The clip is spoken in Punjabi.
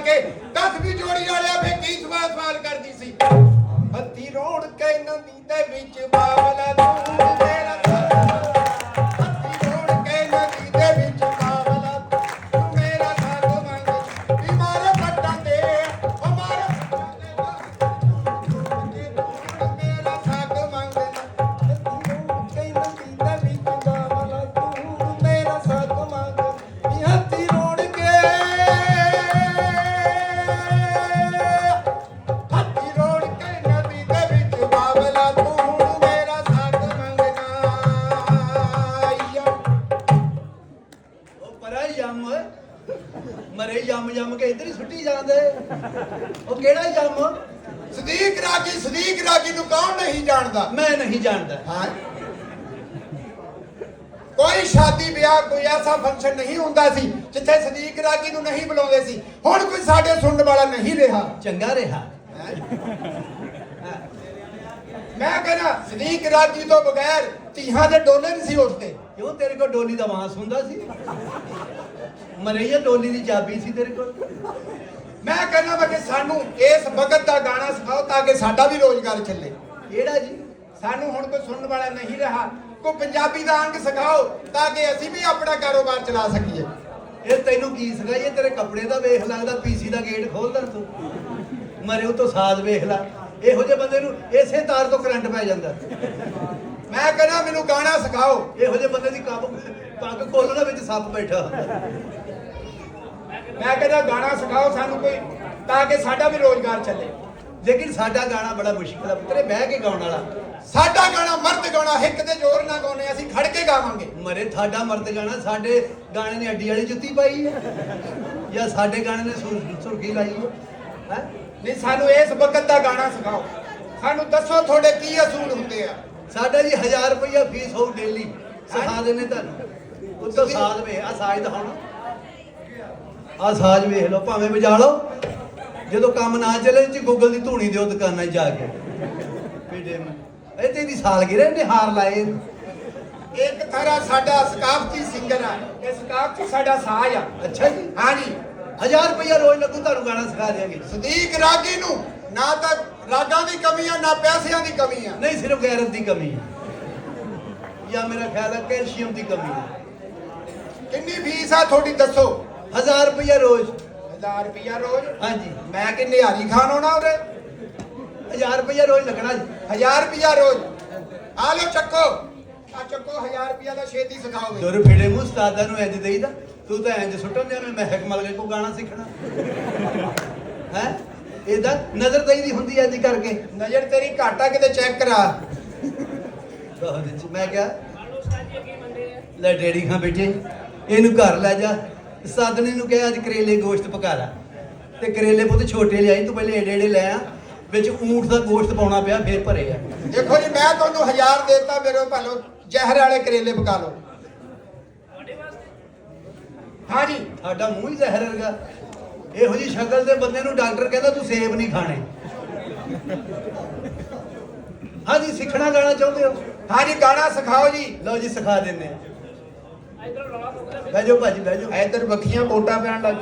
ਕੇ ਦੱਸ ਵੀ ਜੋੜੀ ਵਾਲਿਆ ਫੇ ਕੀ ਸਵਾਲ ਸਵਾਲ ਕਰਦੀ ਸੀ? ਬੱਤੀ ਰੋੜ ਕੇ ਨੰਦੀ ਦੇ ਵਿੱਚ ਬਾਵਲਾ ਤੂੰ ਮਰੇ ਜੰਮ ਜੰਮ ਕੇ ਇੱਧਰ ਹੀ ਸੁੱਟੀ ਜਾਂਦੇ। ਉਹ ਕਿਹੜਾ ਜੰਮ? ਸਦੀਕ ਰਾਗੀ ਸਦੀਕ ਰਾਗੀ ਨੂੰ ਕੌਣ ਨਹੀਂ ਜਾਣਦਾ? ਮੈਂ ਨਹੀਂ ਜਾਣਦਾ। ਹਾਂ। ਕੋਈ ਸ਼ਾਦੀ ਵਿਆਹ ਕੋਈ ਐਸਾ ਫੰਕਸ਼ਨ ਨਹੀਂ ਹੁੰਦਾ ਸੀ ਜਿੱਥੇ ਸਦੀਕ ਰਾਗੀ ਨੂੰ ਨਹੀਂ ਬੁਲਾਉਂਦੇ ਸੀ। ਹੁਣ ਕੋਈ ਸਾਡੇ ਸੁਣਨ ਵਾਲਾ ਨਹੀਂ ਰਿਹਾ। ਚੰਗਾ ਰਿਹਾ। ਮੈਂ ਕਹਿੰਦਾ ਸਦੀਕ ਰਾਗੀ ਤੋਂ ਬਗੈਰ ਤੀਹਾਂ ਦੇ ਡੋਲੇ ਨਹੀਂ ਸੀ ਉੱਠਦੇ। ਕਿਉਂ ਤੇਰੇ ਕੋਲ ਡੋਲੀ ਦਾ ਵਾਂਸ ਹੁੰਦਾ ਸੀ? ਮਰੇ ਜਾਂ ਡੋਲੀ ਦੀ ਚਾਬੀ ਸੀ ਤੇਰੇ ਕੋਲ? ਮੈਂ ਕਹਿੰਦਾ ਵਾ ਕਿ ਸਾਨੂੰ ਇਸ ਵਕਤ ਦਾ ਗਾਣਾ ਸਿਖਾਓ ਤਾਂ ਕਿ ਸਾਡਾ ਵੀ ਰੋਜ਼ਗਾਰ ਚੱਲੇ। ਕਿਹੜਾ ਜੀ? ਸਾਨੂੰ ਹੁਣ ਕੋਈ ਸੁਣਨ ਵਾਲਾ ਨਹੀਂ ਰਿਹਾ। ਕੋਈ ਪੰਜਾਬੀ ਦਾ ਅੰਗ ਸਿਖਾਓ ਤਾਂ ਕਿ ਅਸੀਂ ਵੀ ਆਪਣਾ ਕਾਰੋਬਾਰ ਚਲਾ ਸਕੀਏ। ਇਹ ਤੈਨੂੰ ਕੀ ਸਿਖਾਈਏ? ਤੇਰੇ ਕੱਪੜੇ ਦਾ ਵੇਖ ਲੱਗਦਾ ਪੀਸੀ ਦਾ ਗੇਟ ਖੋਲਦਾ ਤੂੰ। ਮਰੇ ਉਹ ਤੋਂ ਸਾਜ਼ ਵੇਖ ਲੈ। ਇਹੋ ਜਿਹੇ ਬੰਦੇ ਨੂੰ ਇਸੇ ਤਾਰ ਤੋਂ ਕਰੰਟ ਪੈ ਜਾਂਦਾ। ਮੈਂ ਕਹਿੰਦਾ ਮੈਨੂੰ ਗਾਣਾ ਸਿਖਾਓ। ਇਹੋ ਜਿਹੇ ਬੰਦੇ ਦੀ ਕਾਬੂ ਪੱਗ ਖੋਲਣਾ ਵਿੱਚ ਸੱਪ ਬੈਠਾ। ਮੈਂ ਕਹਿੰਦਾ, ਗਾਣਾ ਸਿਖਾਓ ਸਾਨੂੰ ਕੋਈ, ਤਾਂ ਕਿ ਸਾਡਾ ਵੀ ਰੋਜ਼ਗਾਰ ਚੱਲੇ। ਲੇਕਿਨ ਸਾਡਾ ਗਾਣਾ ਬੜਾ ਮੁਸ਼ਕਿਲ ਹੈ ਤੇਰੇ ਬਹਿ ਕੇ ਗਾਉਣ ਵਾਲਾ। ਸਾਡਾ ਗਾਣਾ ਮਰਦ ਗਾਣਾ ਹਿੱਕ ਦੇ ਜ਼ੋਰ ਨਾਲ ਗਾਉਨੇ ਅਸੀਂ ਖੜ ਕੇ ਗਾਵਾਂਗੇ। ਮਰੇ ਤੁਹਾਡਾ ਮਰਦ ਗਾਣਾ, ਸਾਡੇ ਗਾਣੇ ਨੇ ਅੱਡੀ ਵਾਲੀ ਜੁੱਤੀ ਪਾਈ ਹੈ ਜਾਂ ਸਾਡੇ ਗਾਣੇ ਨੇ ਸੁਰਖੀ ਲਾਈ ਹੈ ਹੈ? ਨਹੀਂ, ਸਾਨੂੰ ਇਸ ਵਕਤ ਦਾ ਗਾਣਾ ਸਿਖਾਓ। ਸਾਨੂੰ ਦੱਸੋ ਤੁਹਾਡੇ ਕੀ ਅਸੂਲ ਹੁੰਦੇ ਆ। ਸਾਡਾ ਜੀ 1000 ਰੁਪਇਆ ਫੀਸ ਹੋਊ ਡੇਲੀ, ਸਿਖਾ ਦੇਣੇ ਤੁਹਾਨੂੰ। ਉੱਤੋਂ ਸਾਜ਼ ਵੇ ਆ ਸਾਜ਼ ਦਿਖਾਉਣਾ। ਆ ਸਾਜ਼ ਵੇਖ ਲਓ ਭਾਵੇਂ ਵਜਾ ਲਓ। ਜਦੋਂ ਕੰਮ ਨਾ ਚੱਲੇ ਜੀ ਗੂਗਲ ਦੀ ਧੂਣੀ ਦਿਓ ਦੁਕਾਨਾਂ 'ਚ ਜਾ ਕੇ। ਮੈਂ ਇਹ ਤੇਰੀ ਸਾਲਗਿਰਹ ਨੇ ਹਾਰ ਲਾਏ। ਇੱਕ ਤਰ੍ਹਾਂ ਸਾਡਾ ਸਕਾਫਤੀ ਸਿੰਗਰ ਆ। ਇਹ ਸਕਾਫਤੀ ਸਾਡਾ ਸਾਜ਼ ਆ। ਅੱਛਾ ਜੀ। ਹਾਂਜੀ 1000 ਰੁਪਇਆ ਰੋਜ਼ ਲੱਗੂ ਤੁਹਾਨੂੰ ਗਾਣਾ ਸਿਖਾ ਦਿਆਂਗੇ। ਸਦੀਕ ਰਾਗੀ ਨੂੰ ਨਾ ਤਾਂ ਰਾਗਾਂ ਦੀ ਕਮੀ ਆ ਨਾ ਪੈਸਿਆਂ ਦੀ ਕਮੀ ਆ। ਨਹੀਂ ਸਿਰਫ ਗੈਰਤ ਦੀ ਕਮੀ ਹੈ ਜਾਂ ਮੇਰਾ ਖਿਆਲ ਹੈ ਕੈਲਸ਼ੀਅਮ ਦੀ ਕਮੀ ਹੈ ਕਿੰਨੀ ਫੀਸ ਆ ਤੁਹਾਡੀ ਦੱਸੋ? 1000 ਰੁਪਇਆ ਰੋਜ਼। 1000 ਰੁਪਿਆ ਰੋਜ਼? ਹਾਂਜੀ। ਮੈਂ ਕਿ ਨਿਹਾਰੀ ਖਾਨ ਹੋਣਾ ਉਹਦੇ 1000 ਰੁਪਇਆ ਰੋਜ਼ ਲੱਗਣਾ ਜੀ। 1000 ਰੁਪਿਆ ਰੋਜ਼? ਆ ਲਓ ਚੱਕੋ। ਆ ਚੱਕੋ 1000 ਰੁਪਿਆ ਦਾ ਛੇਤੀ ਸਿਖਾਓਗੇ ਦੁਰ ਫਿੜੇ ਮੂੰਹ ਉਸਤਾਦਾਂ ਨੂੰ ਇੰਜ ਦੇਈਦਾ ਤੂੰ ਤਾਂ ਇੰਜ ਸੁੱਟਣ ਦੇ ਮੈਂ ਮਹਿਕ ਮਲ ਕੇ ਕੋ ਗਾਣਾ ਸਿੱਖਣਾ। ਹੈ? ਇਹਦਾ ਨਜ਼ਰ ਦੇਈਦੀ ਹੁੰਦੀ ਐ ਇੰਜ ਕਰਕੇ। ਨਜ਼ਰ ਤੇਰੀ ਘਾਟਾ ਕਿਤੇ ਚੈੱਕ ਕਰਾ। ਮੈਂ ਕਿਹਾ ਲੈ ਡੈਡੀ ਖਾਂ ਬੇਟੇ ਇਹਨੂੰ ਘਰ ਲੈ ਜਾ। ਸਾਦਣੇ ਨੂੰ ਕਿਹਾ ਅੱਜ ਕਰੇਲੇ ਗੋਸ਼ਤ ਪਕਾ ਲਾ। ਤੇ ਕਰੇਲੇ ਪੁੱਤ ਛੋਟੇ ਲਿਆਈ ਤੂੰ ਪਹਿਲੇ ਏਡੇ ਏਡੇ ਲੈ ਆ। ਵਿੱਚ ਊਂਠ ਦਾ ਗੋਸ਼ਤ ਪਾਉਣਾ ਪਿਆ ਫੇਰ ਭਰੇ ਆ। ਦੇਖੋ ਜੀ ਮੈਂ ਤੁਹਾਨੂੰ 1000 ਦੇਤਾ ਮੇਰੇ ਭਾਲੋ ਜ਼ਹਿਰ ਵਾਲੇ ਕਰੇਲੇ ਪਕਾ ਲਓ। ਹਾਂਜੀ ਸਾਡਾ ਮੂੰਹ ਹੀ ਜ਼ਹਿਰ ਵਰਗਾ। ਇਹੋ ਜੀ ਸ਼ਕਲ ਦੇ ਬੰਦੇ ਨੂੰ ਡਾਕਟਰ ਕਹਿੰਦਾ ਤੂੰ ਸੇਬ ਨਹੀਂ ਖਾਣੇ। ਹਾਂਜੀ ਸਿੱਖਣਾ ਗਾਣਾ ਚਾਹੁੰਦੇ ਹੋ? ਹਾਂਜੀ ਗਾਣਾ ਸਿਖਾਓ ਜੀ। ਲਓ ਜੀ ਸਿਖਾ ਦਿੰਦੇ ਆ। ਬਹਿ ਜਾਓ ਭਾਜੀ ਬਹਿ ਜਾਓ। ਇੱਧਰ ਬੱਖੀਆਂ ਵੋਟਾਂ ਪੈਣ ਲੱਗ